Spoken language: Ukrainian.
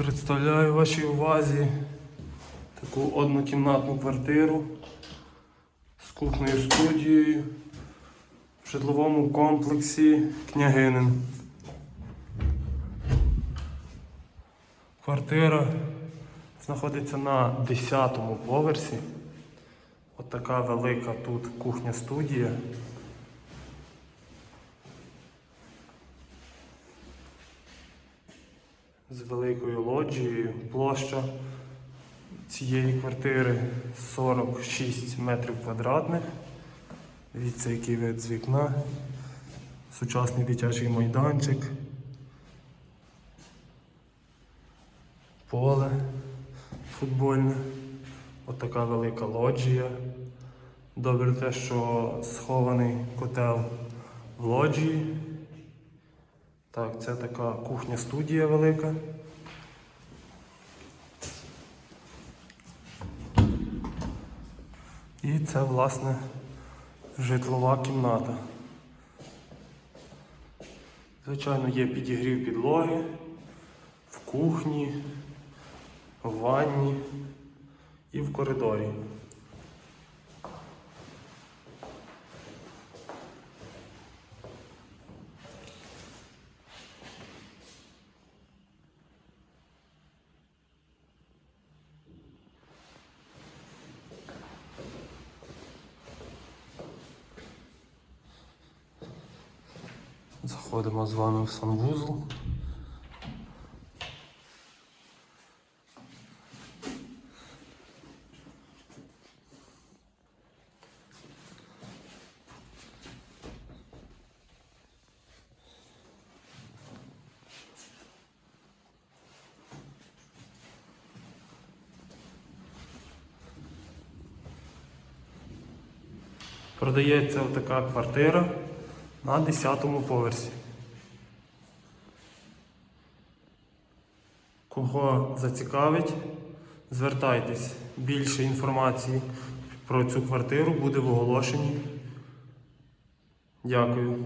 Представляю вашій увазі таку однокімнатну квартиру з кухнею студією в житловому комплексі Княгинин. Квартира знаходиться на 10-му поверсі. От велика тут кухня-студія. З великою лоджією. Площа цієї квартири 46 метрів квадратних. Дивіться, який вид з вікна. Сучасний дитячий майданчик. Поле футбольне. Отака велика лоджія. Добре те, що схований котел в лоджії. Так, це така кухня-студія велика. І це, власне, житлова кімната. Звичайно, є підігрів підлоги в кухні, в ванні і в коридорі. Заходимо з вами в санвузол. Продається така квартира на 10-му поверсі. Кого зацікавить, звертайтесь. Більше інформації про цю квартиру буде в оголошенні. Дякую.